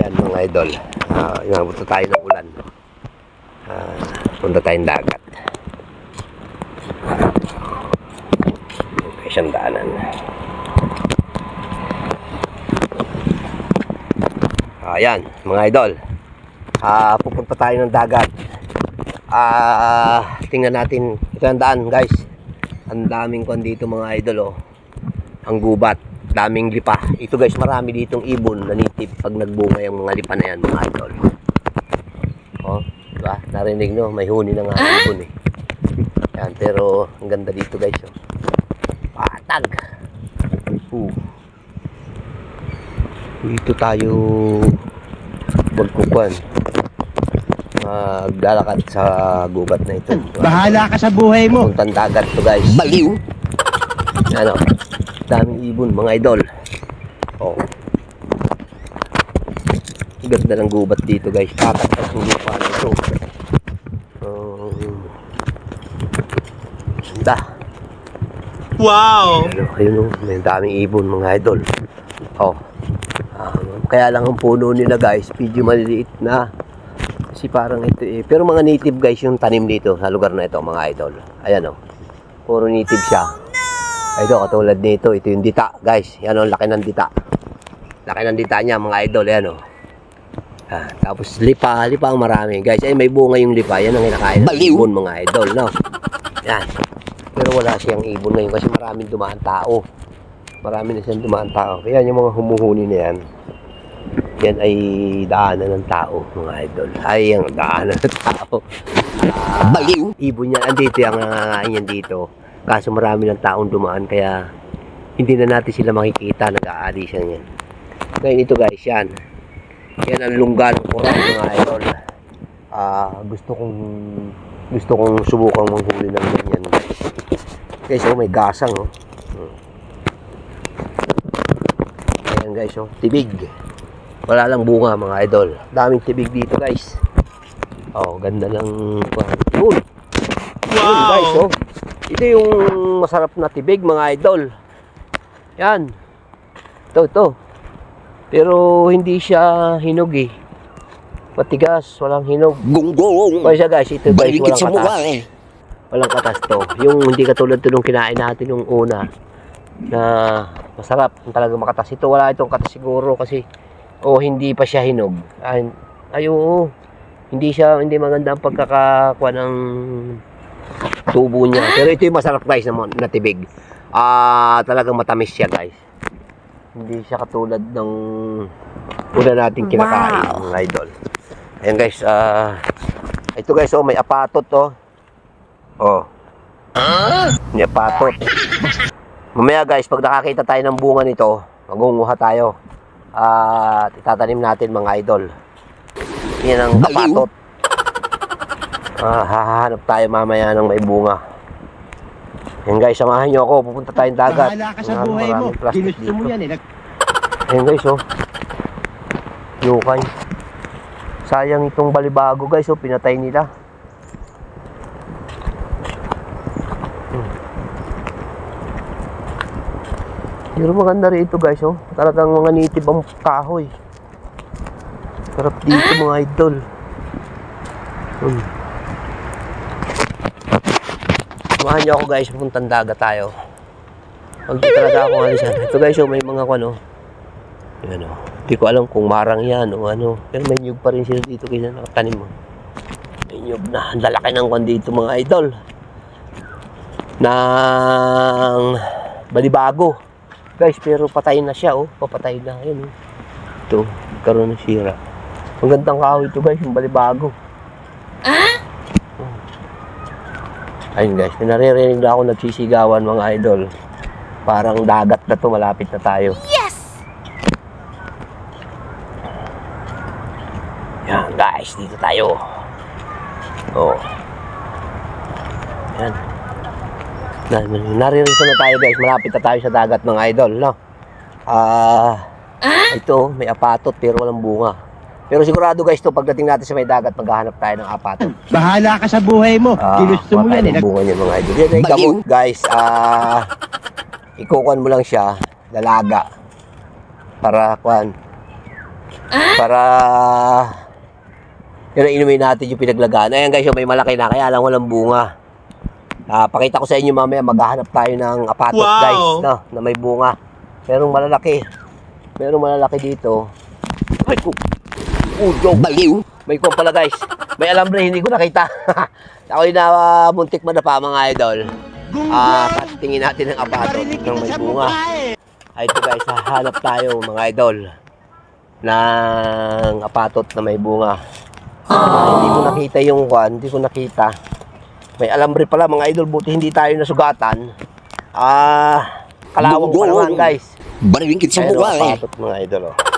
Ayan mga idol. Uh, yung punta tayo ng ulan. Ah, punta tayong dagat. May siyang daanan. Ayan, mga idol. Ah, pupunta tayo ng dagat. Ah, tingnan natin. Ito ang daan, guys. Ang daming kon dito mga idol, oh. Ang gubat. Daming lipa. Ito guys, marami ditong ibon na native pag nagbunga yung mga lipa na yan, mga idol. Oh, diba? Narinig nyo, may huni na nga ang ibon eh. Yan, pero ang ganda dito guys, oh. Patag. Uh. Dito tayo magkukuan. Maglalakad sa gubat na ito. Bahala ka sa buhay mo. Puntang dagat to guys. Baliw! Ano? Daming ibon mga idol. Oh. Ganda ng gubat dito guys. Pakat ang lupa nito. Oh. Ganda. Wow! Ano, ayun oh, may daming ibon mga idol. Oh. Um, kaya lang ang puno nila guys, medyo maliliit na. Kasi parang ito eh. Pero mga native guys yung tanim dito sa lugar na ito mga idol. Ayan oh. Puro native siya. Ito katulad nito, ito yung dita guys. Yan oh, laki ng dita. Laki ng dita niya mga idol. Ayan oh. Ah, tapos lipa, lipa ang marami. Guys, ay may bunga yung lipa. Yan ang kinakain ng ibon mga idol, no? Yan. Pero wala siyang ibon ngayon kasi maraming dumaan tao. Marami na siyang dumaan tao. Kaya yung mga humuhuni na yan, yan ay daanan ng tao, mga idol. Ay, ang daanan ng tao. Ah, Baliw! Ibon niya, andito yung nangangain yan dito. Kaso marami ng taong dumaan, kaya hindi na natin sila makikita, nag-aari siya yan. Ngayon ito guys, yan. Yan ang lungga ng kurang, mga idol. Ah, gusto kong gusto kong subukang manghuli ng ganyan guys. Oh, may gasang, oh. Hmm. Ayan guys, oh, tibig. Wala lang bunga mga idol. Daming tibig dito guys. Oh, ganda ng yun. Yun guys, oh. Ito yung masarap na tibig mga idol. Yan. Ito, ito. Pero hindi siya hinog eh. Matigas, walang hinog. Gunggong. Kaya siya guys, ito guys, walang sa mukha katas. eh. Walang katas to. Yung hindi katulad to nung kinain natin nung una na masarap. Yung talaga makatas. Ito wala itong katas siguro kasi o hindi pa siya hinog. Ay, ay oo. Hindi siya, hindi maganda ang pagkakakuha ng tubo niya. Pero ito yung masarap guys na, na tibig. Ah, talagang matamis siya guys. Hindi siya katulad ng una nating kinakain, mga idol. Ayan guys, ah, ito guys, oh, may apatot to. Oh. May apatot. Mamaya guys, pag nakakita tayo ng bunga nito, magunguha tayo. At itatanim natin mga idol. Yan ang apatot. Ah, hahanap tayo mamaya ng may bunga. Yan guys, samahan nyo ako. Pupunta tayong dagat. Bahala ka sa Maraming buhay mo. plastic Ginusto mo dito. yan eh. Nag- Ayan guys, oh. Yukay. Sayang itong balibago guys, oh. Pinatay nila. Hmm. Pero maganda rin ito guys, oh. Talagang mga native ang kahoy. Sarap dito mga idol. Hmm. Samahan niyo ako guys, pupuntang dagat tayo. Pag di talaga ako alisan. Ito guys, oh, may mga ano. Yan oh. Hindi ko alam kung marang yan o ano. Pero may nyug pa rin sila dito kaysa nakatanim mo. May nyug na. Ang lalaki ng kwan dito mga idol. Nang balibago. Guys, pero patay na siya oh. Papatay na. Yan oh. Ito, karoon ng sira. Ang gandang kahoy ito guys, yung balibago. Ayun guys, may naririnig na ako nagsisigawan mga idol. Parang dagat na to, malapit na tayo. Yan guys, dito tayo. Oh. Yan. Na, naririto na tayo guys, malapit na tayo sa dagat mga idol, no? Ah, ito, may apatot pero walang bunga. Pero sigurado guys, to pagdating natin sa may dagat, maghahanap tayo ng apatot. Bahala ka sa buhay mo. Ah, Ginusto mo yan eh. ng Nag- bunga niya mga idol. Yan ay gamot guys. Ah, ikukuhan mo lang siya, lalaga. Para kuan, Para yun ang inumin natin yung pinaglagaan. Ayan guys, yung may malaki na, kaya lang walang bunga. Ah, pakita ko sa inyo mamaya, maghahanap tayo ng apatot Wow! guys, no, na may bunga. Merong malalaki. Merong malalaki dito. Ay, ko. Oh, joke. Baliw. May kuwan pala guys. May alambre, hindi ko nakita. Ako yung na muntik man na pa mga idol. Ah, tingin natin ng apatot ng may bunga. Ay, ito guys, hahanap tayo mga idol ng apatot na may bunga. Ah, hindi ko nakita yung kwan, hindi ko nakita. May alambre pala mga idol, buti hindi tayo nasugatan. Ah, kalawang pa naman guys. Baribingkit sa Ayun, mukha oh, eh. apatot mga idol oh.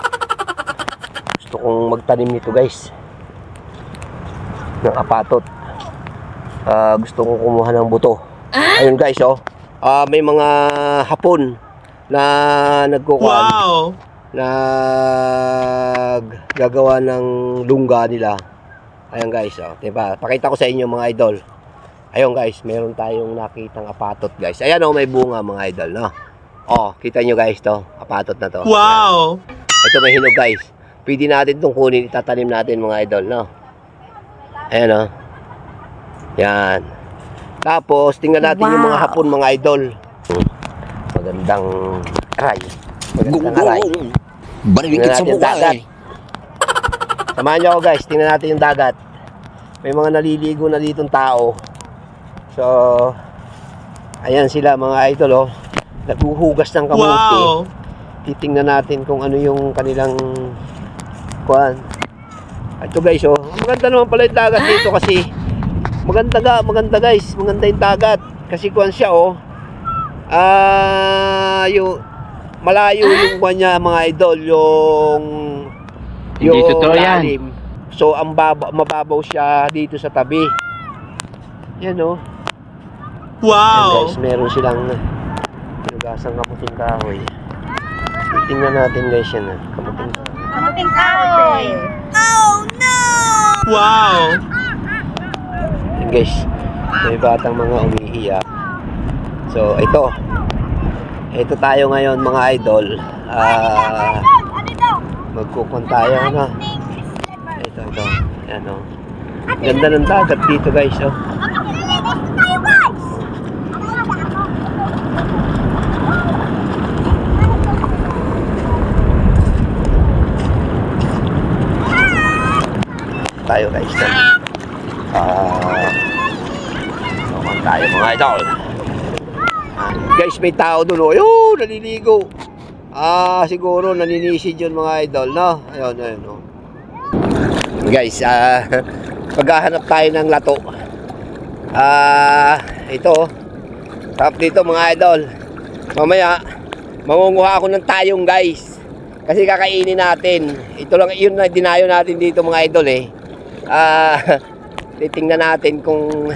Gusto kong magtanim nito guys. Ng apatot. Ah, gusto kong kumuha ng buto. Ayun guys oh. Ah, may mga hapon na nagkukuhan Wow! naggagawa ng lungga nila. Ayan guys, oh, 'di ba? Pakita ko sa inyo mga idol. Ayun guys, meron tayong nakitang apatot guys. Ayan oh, may bunga mga idol, no? Oh, kita nyo guys to, apatot na to. Wow! Ayan. Ito may hinog guys. Pwede natin itong kunin, itatanim natin mga idol, no? Ayan oh. Yan. Tapos, tingnan natin yung mga hapon mga idol. Magandang aray. Magandang aray. Baribingkit sa mukha dagat. eh. Samahan niyo ako guys, tingnan natin yung dagat. May mga naliligo na ditong tao. So, ayan sila mga idol oh. Naghuhugas ng kamuti. Wow! Titingnan natin kung ano yung kanilang kuan. Ito guys oh, maganda naman pala yung dagat dito kasi maganda ga, maganda guys, maganda yung dagat kasi kuan siya oh. Ah, yung malayo yung kuan niya mga idol, yung Hindi totoo yan. lalim. So ang baba, mababaw siya dito sa tabi. Yan oh. Yan Wow! guys, meron silang hinugasang kamuting kahoy. Tingnan natin guys yan ah. Kamuting Kamuting kahoy. Wow! Yan guys, may batang mga umiiyak. So, ito. Ito tayo ngayon mga idol. Ah, magkukon tayo na. Ito, ito. Yan oh. Ganda ng dagat dito guys oh. Tayo guys. na. Ah, naman tayo mga idol. Guys, may tao doon oh. Ayun, naliligo. Ah, siguro naninisid yun mga idol, no? Ayun, ayun, oh. Guys, ah, maghahanap tayo ng lato. Ah, ito. oh. Tap dito mga idol. Mamaya, mangunguha ako ng tayong guys. Kasi kakainin natin. Ito lang, yun na dinayo natin dito mga idol eh. Ah, titingnan natin kung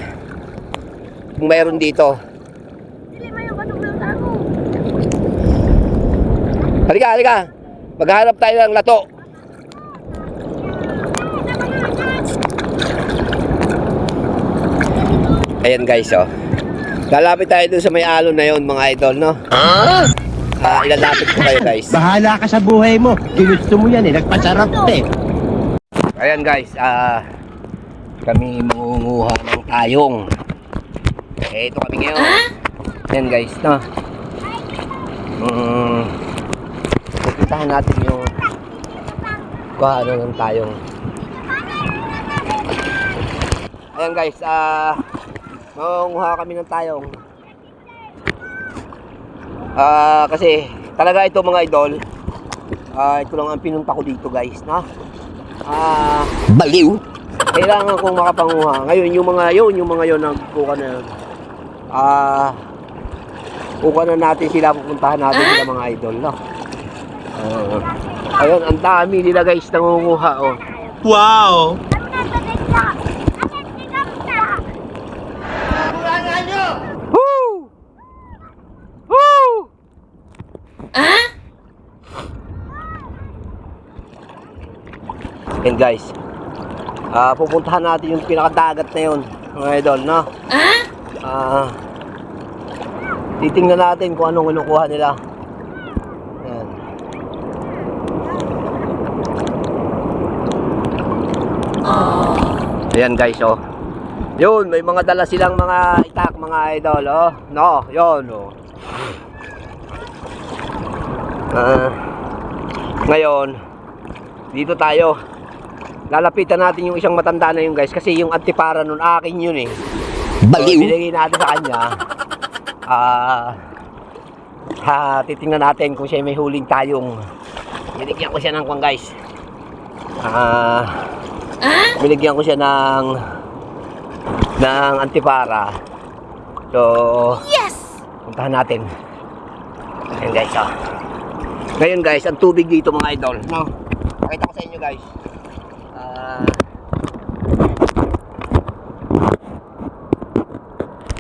kung mayroon dito. Halika, halika. Maghanap tayo ng lato. Ayan guys, oh. Lalapit tayo dun sa may alon na yon mga idol, no? Ah, ilalapit ko kayo guys. Bahala ka sa buhay mo. Ginusto mo yan eh. Nagpasarap eh. Ayan guys, ah kami mangunguha ng tayong. Eh, ito kami ngayon. Ayan guys, no. Mm, pupuntahan natin yung kuha ano ng tayong. Ayan guys, ah mangunguha kami ng tayong. Ah, kasi talaga ito mga idol. Ah, ito lang ang pinunta ko dito guys, no. Ah, Baliw. kailangan kong makapanguha. Ngayon, yung mga yun, yung mga yun, nagkuha na yun. Ah, kuha na natin sila, pupuntahan natin sila mga idol, no? Ah, ayun, ang dami nila guys nangunguha, oh. Wow! Woo! Woo! And guys, ah pupuntahan natin yung pinakadagat na yun, mga idol, no? Ah, titingnan natin kung anong kinukuha nila. Ayan. Ayan guys, oh. Yun, may mga dala silang mga itak, mga idol, oh. No, yun, oh. Ah, ngayon, dito tayo. Lalapitan natin yung isang matanda na yun guys kasi yung antipara nun akin yun eh. So, Baliw. binigay natin sa kanya. Ah, ha, titingnan natin kung siya may huling tayong. Binigyan ko siya ng kwan guys. Ah, binigyan ko siya ng ng antipara. So, yes! Puntahan natin. Ayan guys, ah. Ngayon guys, ang tubig dito mga idol. No? Pakita ko sa inyo guys.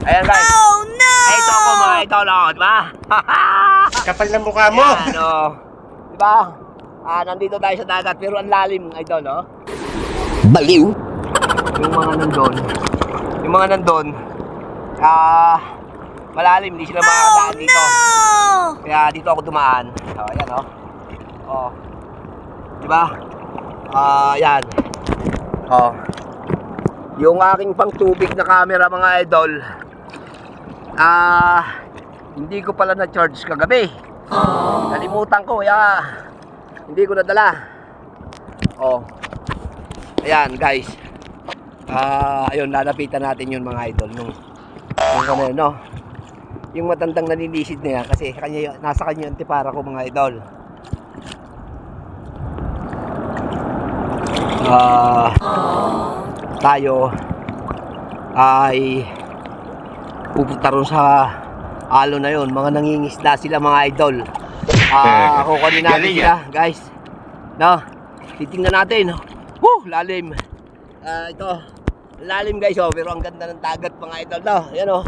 Ayan guys. Oh no! Ay, ito ako mga idol, oh, di ba? Kapal ng mukha mo. Yan, oh. Di ba? Ah, nandito tayo sa dagat pero ang lalim, idol, no? Baliw. Yung mga nandun. Yung mga nandun. Ah, malalim, hindi sila makakadaan dito. Kaya dito ako dumaan. Oh, ayan, oh. Oh. Di ba? Ah, yan. Oh. Yung aking pang tubig na camera mga idol. Ah, hindi ko pala na-charge kagabi. Nalimutan ko, kaya hindi ko nadala. Oh. Ayan, guys. Ah, ayun, lalapitan natin yun mga idol nung yung yun, no? Yung matandang naninisid na yan kasi kanya, nasa kanya yung antipara ko mga idol. Ah, tayo ay pupunta ron sa alo na yon mga nangingisda sila mga idol. Ah kukunin natin Galing, sila guys. No? Titingnan natin. Woo, lalim. Ah ito. Lalim guys oh. Pero ang ganda ng dagat mga idol no? Yan oh.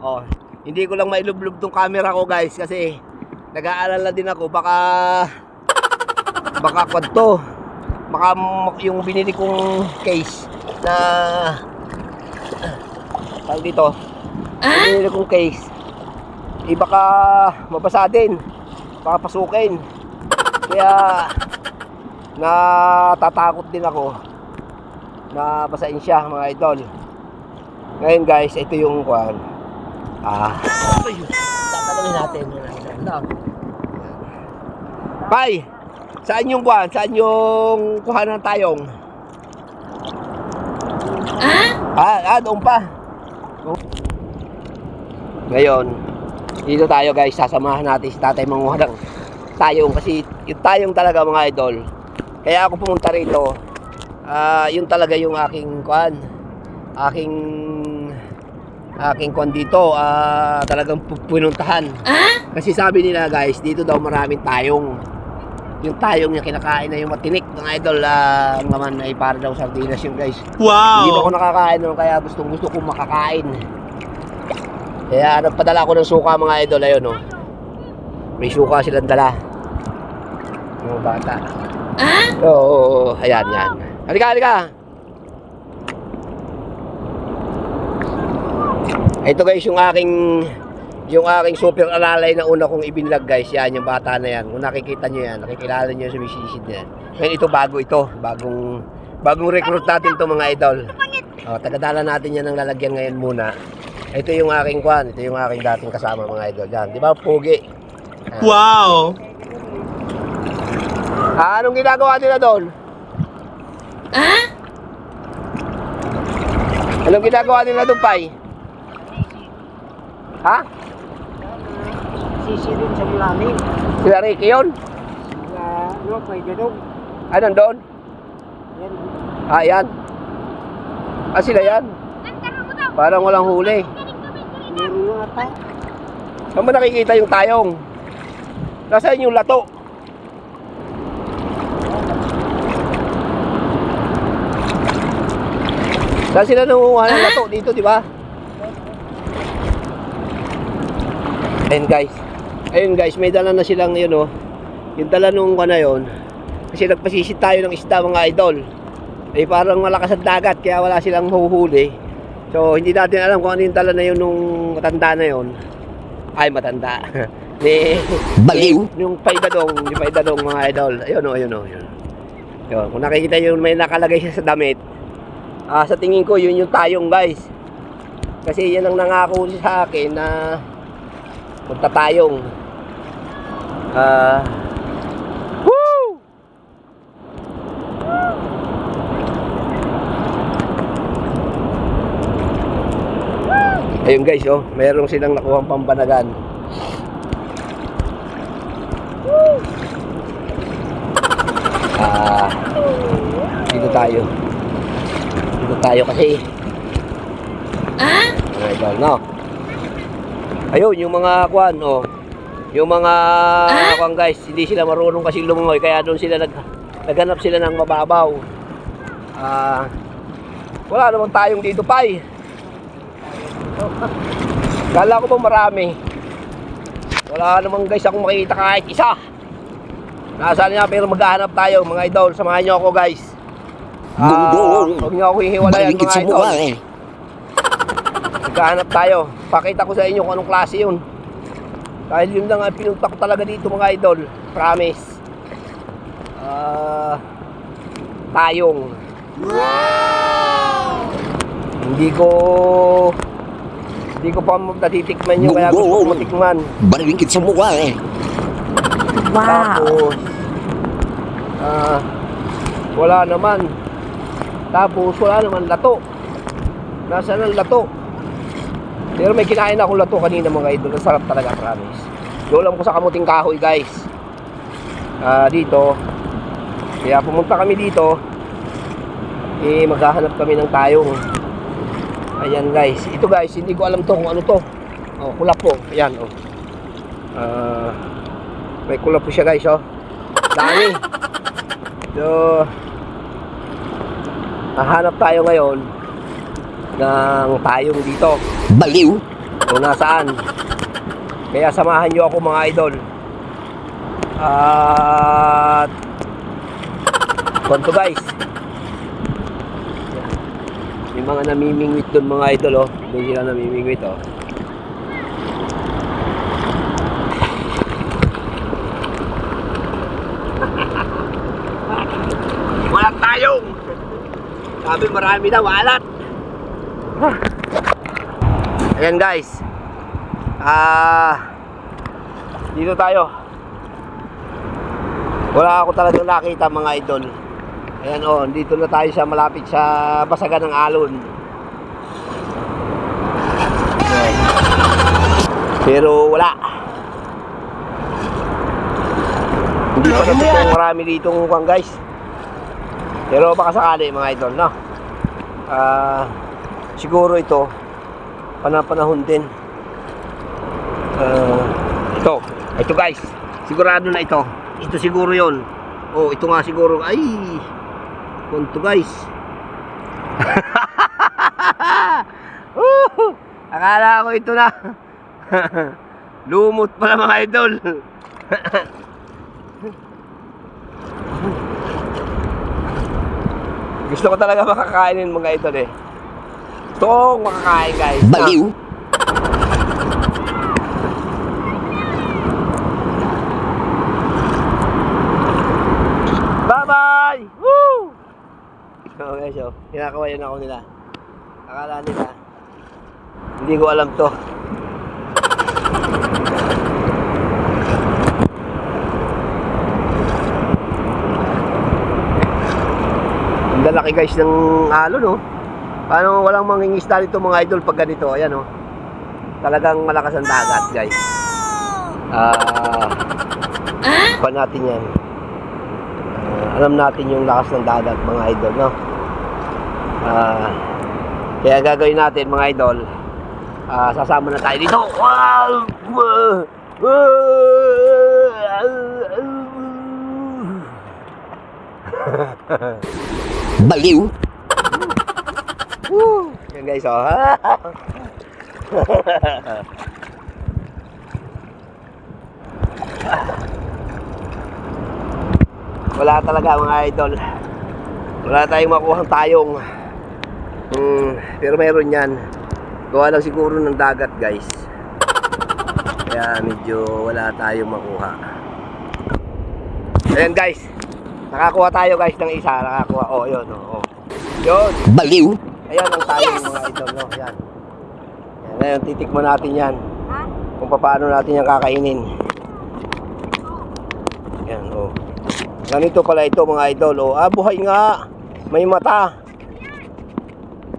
Oh hindi ko lang mailublob tong camera ko guys kasi nag-aalala din ako. Baka baka kwad to baka yung binili kong case na tawag dito. Binili kong case eh baka mabasa din. Baka pasukin. Kaya natatakot din ako na basain siya mga idol. Ngayon guys ito yung kwan. Ah. Tatanungin natin. Mga idol no? Saan yung kwan? Saan yung kuha ng tayong? Ah? Ah, doon pa. Ngayon, dito tayo guys, sasamahan natin si tatay manguha ng tayong kasi yung tayong talaga mga idol. Kaya ako pumunta rito, ah, yun talaga yung aking kwan, aking aking kwan dito, ah, talagang pinuntahan. Kasi sabi nila guys, dito daw maraming tayong. Yung tayong yung kinakain na yung matinik mga idol, ah, ang laman ay para daw sardinas yung guys. Hindi pa ako Wow! nakakain nun, kaya gustong gusto kong makakain. Kaya nagpadala ko ng suka mga idol, ayun no. May suka silang dala. Mga bata. Oo, oo, oo, ayan, yan. Halika, halika. Ito guys yung aking yung aking super alalay na una kong ibinlag guys, yan yung bata na yan. Kung nakikita nyo yan, nakikilala nyo sa misisid na yan. Ngayon ito bago ito, bagong bagong recruit natin to mga idol. O, tagadala natin yan ng lalagyan ngayon muna. Ito yung aking kwan, ito yung aking dating kasama mga idol. Yan, di ba pogi? Wow! Ah, anong ginagawa nila doon? Anong ginagawa nila doon, Pai? Ha? Sisi rin sa mulamin. Sila Ricky yun? Na, ano, pwede daw. Ah, nandun? Yan. Ah, yan. Ah, sila yan. Parang walang huli. Meron na ata. Saan mo nakikita yung tayong? Nasaan yung lato? Saan sila nangunguha ng lato dito, di ba? Ayun guys. Ayun guys, may dala na silang yun oh. Yung dala nung ka na yun. Kasi nagpasisit tayo ng isda mga idol. Eh parang malakas ang dagat kaya wala silang huhuli. So hindi natin alam kung ano yung dala na yun nung matanda na yun. Ay matanda. Ni Baliw. yung paidadong, yung paidadong mga idol. Ayun oh, ayun oh, ayun. Yun, kung nakikita nyo may nakalagay siya sa damit, ah, sa tingin ko yun yung tayong guys. Kasi yan ang nangako sa akin na magtatayong. Ah, woo! Ayun guys, oh, mayroong silang nakuha pambanagan. Ah, dito tayo. Dito tayo kasi. Ah? Idol, no? Ayun, yung mga kwan, oh. Yung mga kwan guys, hindi sila marunong kasi lumangoy, kaya doon sila nag naghanap sila ng mababaw. Ah, wala naman tayong dito, pay. Kala ko ba marami? Wala naman guys akong makikita kahit isa. Nasaan niya pero maghahanap tayo mga idol. Samahan niyo ako guys. Ah, Gunggong. huwag niyo ako hihiwalayan Balingkit mga idol. eh. Maghahanap tayo. Pakita ko sa inyo kung anong klase yun. Dahil yun lang ang pinunta ko talaga dito mga idol. Promise. Ah, tayong. Hindi ko hindi ko pa natitikman yun kaya gusto ko matikman. Balingkit sa mukha eh. Tapos, ah, wala naman. Tapos, wala naman lato. Nasaan ang lato? Pero may kinain akong lato kanina mga idol. Ang sarap talaga, promise. Doon ko sa kamuting kahoy, guys. Ah, dito. Kaya pumunta kami dito. Eh, maghahanap kami ng tayong. Ayan, guys. Ito, guys, hindi ko alam to kung ano to. Oh, kulap po. Ayan, oh. Ah, may kulap po siya guys, oh. Dami. So, hahanap tayo ngayon ng tayong dito. Baliw. Kung nasaan. Kaya samahan nyo ako mga idol. At Konto guys. May mga namimingwit doon mga idol oh. Doon sila namimingwit oh. Walang tayong. Sabi marami daw, alat. Ayan guys. Ah, dito tayo. Wala ako talagang nakita mga idol. Ayan oh, dito na tayo sa malapit sa basagan ng alon. Ayan. Pero wala. Hindi pa natin marami dito kung guys. Pero baka sakali mga idol, no? Ah, siguro ito panapanahon din. Ah, ito, ito guys. Sigurado na ito. Ito siguro 'yon. Oh, ito nga siguro. Ay. Kunto guys. Woo! Akala ko ito na. Lumot pala mga idol. Gusto ko talaga makakainin mga idol eh. Itong makakain guys. Baliw. Bye-bye! Woo! So guys, oh, kinakawayan ako nila. Akala nila, hindi ko alam to. Ang lalaki guys ng alon, no? Paano walang mangingisda dito mga idol pag ganito? Ayan, oh. Talagang malakas ang dagat, guys. Ah, pa natin yan. Ah, alam natin yung lakas ng dagat mga idol, no? Ah, kaya gagawin natin mga idol, ah, sasama na tayo dito. Wow! Baliw. Yan guys, oh. Wala talaga mga idol. Wala tayong makuha tayong. Hmm, pero meron yan. Gawa lang siguro ng dagat guys. Kaya medyo wala tayong makuha. Ayan guys. Nakakuha tayo guys ng isa. Nakakuha. Oh, yun. Oh, oh. Yun. Baliw. Ayan ang tayo mga idol. No? Yan. yan. Ngayon, titikman natin yan. Kung paano natin yan kakainin. Yan, oh. Ganito pala ito mga idol. Oh, ah, buhay nga. May mata.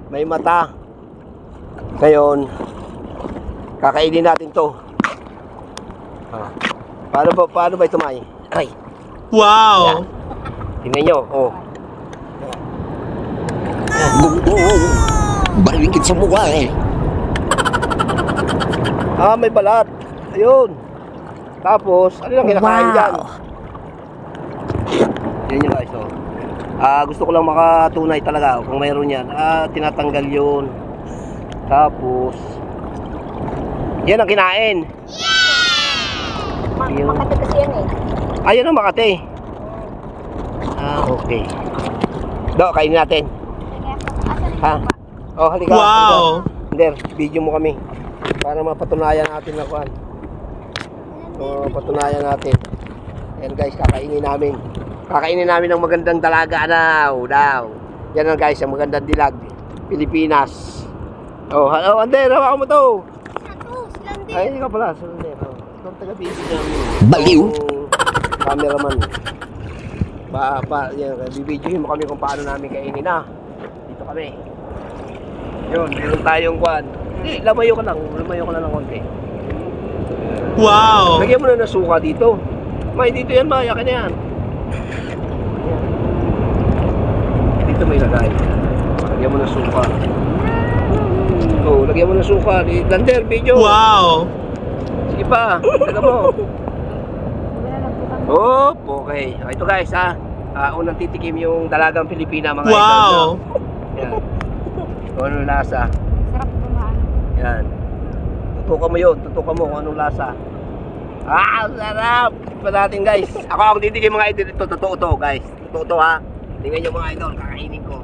May mata. Ngayon, kakainin natin to. Ah. Paano ba, paano ba ito, May? Aray. Wow! Tingnan nyo. Oh. Balingkit sa mukha eh. Ah, may balat. Ayun. Tapos, ano lang kinakain dyan? Yan yung guys, oh. Ah, gusto ko lang makatunay talaga kung mayroon yan. Ah, tinatanggal yun. Tapos, yan ang kinain. Yung, Makati kasi yan eh. ayun ang Makati. Ah, okay. Do, kainin natin. Ha? Oh, halika. Wow! Hindi, video mo kami. Para mapatunayan natin na kuan. So, patunayan natin. Yan guys, kakainin namin. Kakainin namin ng magandang dalaga daw, daw. Yan ang guys, ang magandang dilag. Pilipinas. Oh, hello, Ander, hawakan mo to. Ay, hindi ka pala, Ander. Oh. Ikaw taga-busy namin. Baliw. Cameraman. Ba, ba, yan, bibidyohin mo kami kung paano namin kainin na. Dito kami. Yun, meron tayong kwan. Hindi, lamayo ka lang. Lamayo ka lang ng konti. Wow! Lagyan mo na ng suka dito. May, dito yan, May. Akin na yan. Dito may lagay. Lagyan mo ng suka. Oh, lagyan mo ng suka. Di- Lander, video. Wow! Sige pa. Taga mo. Oh, okay. Ito guys, ha. Ah, unang titikim yung dalagang Pilipina, mga idol. Wow! no? Yan. Kung anong lasa. Sarap kumain. Yan. Tutukan mo yun. Tutukan mo kung anong lasa. Ah, sarap! Pa natin guys. Ako ang titikim mga idol. Ito, totoo to guys. Totoo to ha. Tingnan nyo mga idol. Kakainin ko.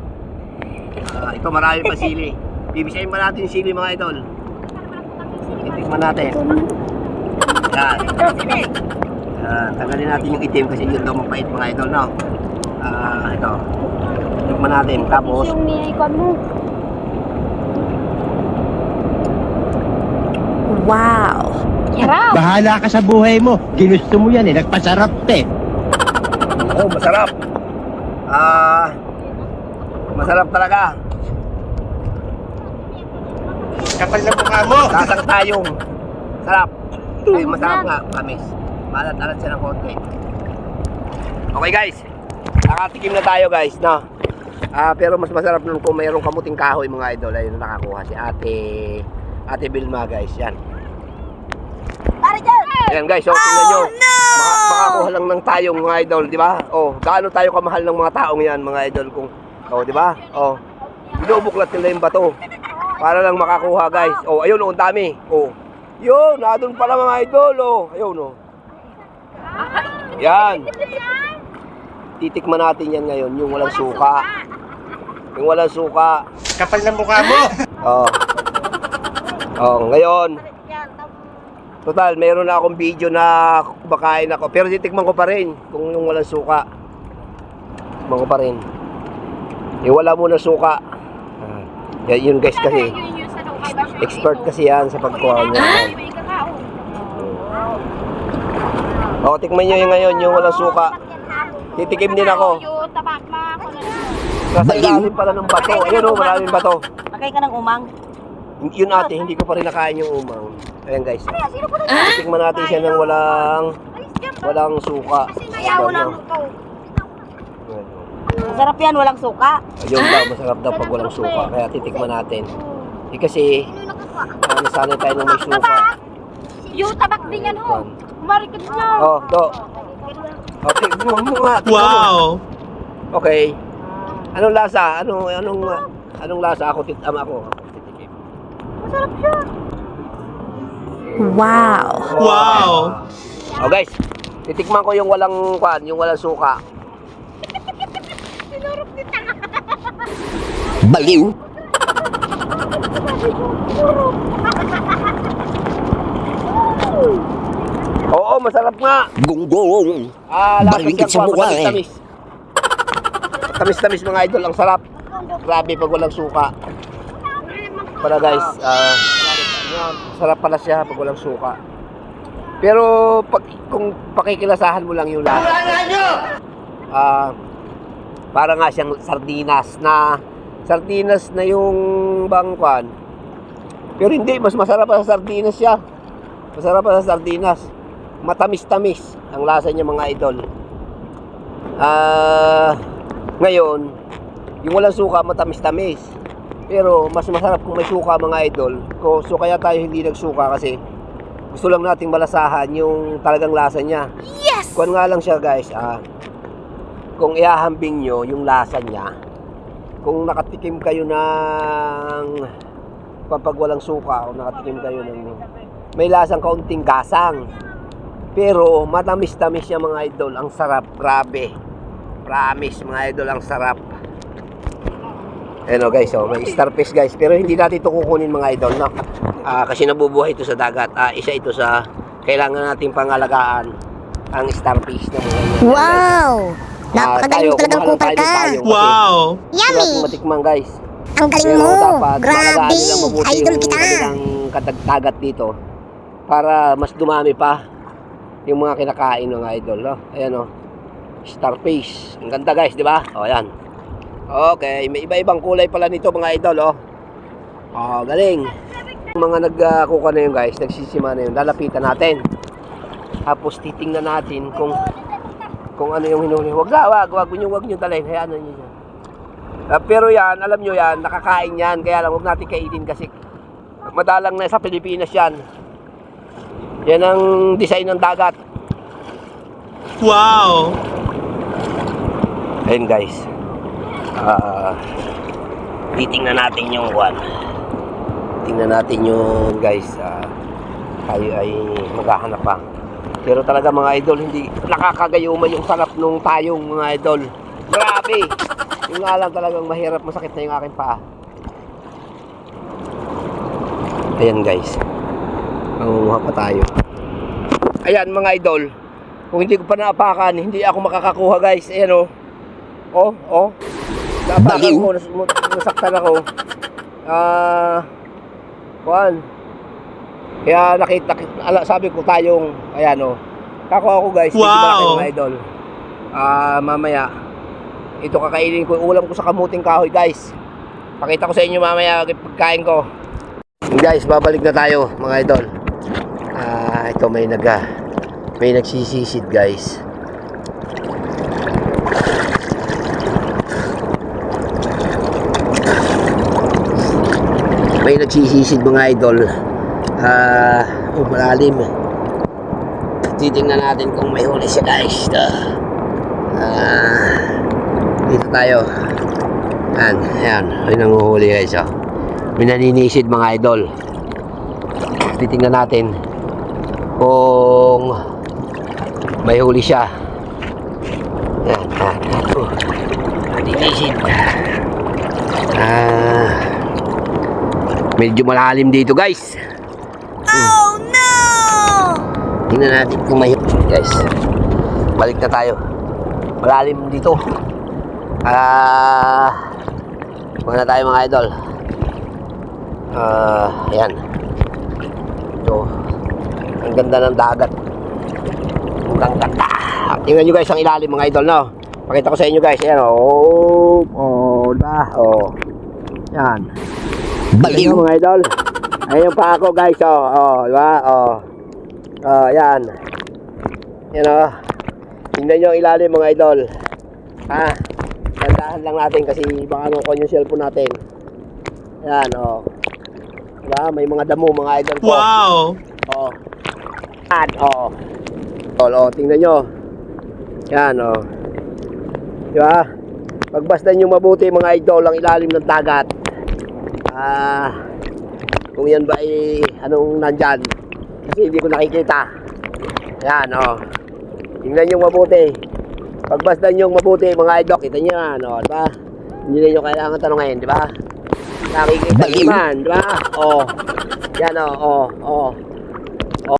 Ah, ito marami pa sili. Bibisayin pa natin yung sili mga idol. Titikman natin. Yan. Ah, tanggalin natin yung itim kasi yun daw mapait mga idol, no? Ah, ito. Tikman natin. Tapos, Yung niikon mo. Wow. Sarap. Bahala ka sa buhay mo. Ginusto mo yan eh. Nagpasarap eh. Oh, masarap. Ah, masarap talaga. Kapal na mukha mo. Sasang tayong. Sarap. Ay, masarap nga, kamis. Malat-alat siya ng konti. Okay guys, nakatikim na tayo guys, no? Ah, pero mas masarap nun kung mayroong kamuting kahoy mga idol. Ayun, nakakuha si ate, ate Vilma guys, yan. Ayan guys, oh, tingnan nyo. Maka, makakuha lang ng tayong mga idol, di ba? Oh, gaano tayo kamahal ng mga taong yan, mga idol, kung, oh, di ba? Oh, binubuklat nila yung bato. Para lang makakuha, guys. Oh, ayun, oh, ang dami. Oh, yun, nadun pala mga idol, oh. Ayun, oh. Yan. Titikman natin yan ngayon, yung walang suka. Yung walang suka. Kapal na mukha mo. Oh. Oh, ngayon, Total, meron na akong video na kumakain ako. Pero titikman ko pa rin kung yung walang suka. Tikman ko pa rin. Eh, wala muna suka. Ah, yan yun guys kasi. Expert kasi yan sa pagkuha niya. O, tikman nyo yung ngayon, yung walang suka. Titikim din ako. Nasa ilalim pala ng bato. Ayun o, maraming bato. Nakay ka ng umang. Yun ate, hindi ko pa rin nakain yung umang. Ayan guys. Tikman natin siya ng walang walang suka. Ayaw lang ito. Masarap yan, walang suka. Ayun daw, masarap daw pag walang suka. Kaya titikman natin. Eh kasi, uh, nasanay tayo ng may suka. Yung tabak din yan ho. Yan. Marikid niyo. Oh. Oh, tikman mo. Wow! Okay. Anong lasa? Anong, anong, anong lasa? Ako, titam ako. Titikim. Masarap siya. Wow. Wow! Oh guys, titikman ko yung walang kwan, yung walang suka. Baliw. Oo, masarap nga. Gunggong. Ah, Balingkit sa mukha, matamis-tamis. Matamis-tamis mga idol, ang sarap. Grabe pag walang suka. Para guys, ah, sarap pala siya pag walang suka. Pero pag kung pakikilasahan mo lang yung lasa. Ah, para nga siyang sardinas na sardinas na yung bangkwan. Pero hindi, mas masarap pa sa sardinas siya. Masarap pa sa sardinas. Matamis-tamis ang lasa niya mga idol. Ah, ngayon, yung walang suka matamis-tamis. Pero mas masarap kung may suka mga idol. Ko, so kaya tayo hindi nagsuka kasi gusto lang nating malasahan yung talagang lasa niya. Yes! Kuan nga lang siya guys, ah, kung ihahambing nyo yung lasa niya, kung nakatikim kayo ng kapag walang suka o nakatikim kayo ng may lasang kaunting gasang. Pero matamis-tamis siya mga idol. Ang sarap, grabe. Promise mga idol, ang sarap. Ano guys, oh, may starfish guys. Pero hindi natin ito kukunin mga idol, no? Ah, kasi nabubuhay ito sa dagat. Ah, isa ito sa kailangan nating pangalagaan ang starfish na mga idol. Wow! Ah, Napakagaling mo talagang kupal ka. tayo Wow! Yummy! matikman guys. Ang galing Pero mo! dapat Grabe! Idol kita! kanilang katagtagat dito para mas dumami pa yung mga kinakain ng idol. No? Ayan o. Starfish. Ang ganda guys, di ba? O, ayan. Okay, may iba-ibang kulay pala nito mga idol, oh. Oh, galing. Yung mga nagkukuha na yun guys, nagsisima na yun, lalapitan natin. Tapos titingnan natin kung kung ano yung hinuli. Wag na, wag, wag, wag nyo, wag nyo dalhin. Hayaan na nyo yan. Ah, pero yan, alam nyo yan, nakakain yan. Kaya lang, huwag natin kainin kasi madalang na sa Pilipinas yan. Yan ang design ng dagat. Wow! Ayun guys. Ah, titingnan natin yung one. Tingnan natin yung guys. ah, tayo ay maghahanap pa. Pero talaga mga idol, hindi nakakagayuman yung sarap nung tayong mga idol. Grabe! Yung nga lang talagang mahirap, masakit na yung aking paa. Ayan guys. Mangunguha pa tayo. Ayan mga idol. Kung hindi ko pa naapakan, hindi ako makakakuha guys. Ayan o. Oh, oh. Naapakan Baliw. ko, nas- nasaktan ako. Ah, kuan. Kaya nakita, ala, sabi ko tayong, ayan o. Kako ako guys, hindi Wow. malaki mga idol. Ah, mamaya. Ito kakainin ko, ulam ko sa kamuting kahoy guys. Pakita ko sa inyo mamaya pagkain ko. Guys, babalik na tayo mga idol. Ah, ito may nag may nagsisisid guys. May nagsisisid mga idol. Ah, oh, malalim. Titingnan natin kung may huli siya guys. Ah, dito tayo. Yan, yan. May nanguhuli guys oh. May naninisid mga idol. Titingnan natin kung may huli siya. Yan, yan. Oh, naninisid. Ah, medyo malalim dito guys. Oh no! Tingnan natin kung may guys. Balik na tayo. Malalim dito. Ah, uh, na tayo mga idol. Ah, ayan. Ito. Ang ganda ng dagat. Ang ganda. Tingnan nyo guys ang ilalim mga idol, no? Pakita ko sa inyo guys. Ayan, oh. Oh, da. Oh. Yan. Baliw. Ayan mga idol. Ayan yung pa ako guys, oh. Oh, di ba? Oh. Oh, yan. Yan oh. Tingnan nyo ang ilalim mga idol. Ha? Tandahan lang natin kasi baka nukon yung cellphone natin. Yan, oh. Diba? May mga damo mga idol ko. Wow! Oh. Yan, oh. Oh, oh, tingnan nyo. Yan, oh. Diba? Pagbasdan nyo mabuti mga idol ang ilalim ng dagat. Ah, kung yan ba ay anong nandyan. Kasi hindi ko nakikita. Yan, oh. Tingnan nyo mabuti. Pagbasdan nyo mabuti mga idol, kita nyo yan, oh, diba? Hindi na nyo kailangan tanongin, diba? Nakikita nyo man, diba? Oh. Yan, oh, oh, oh.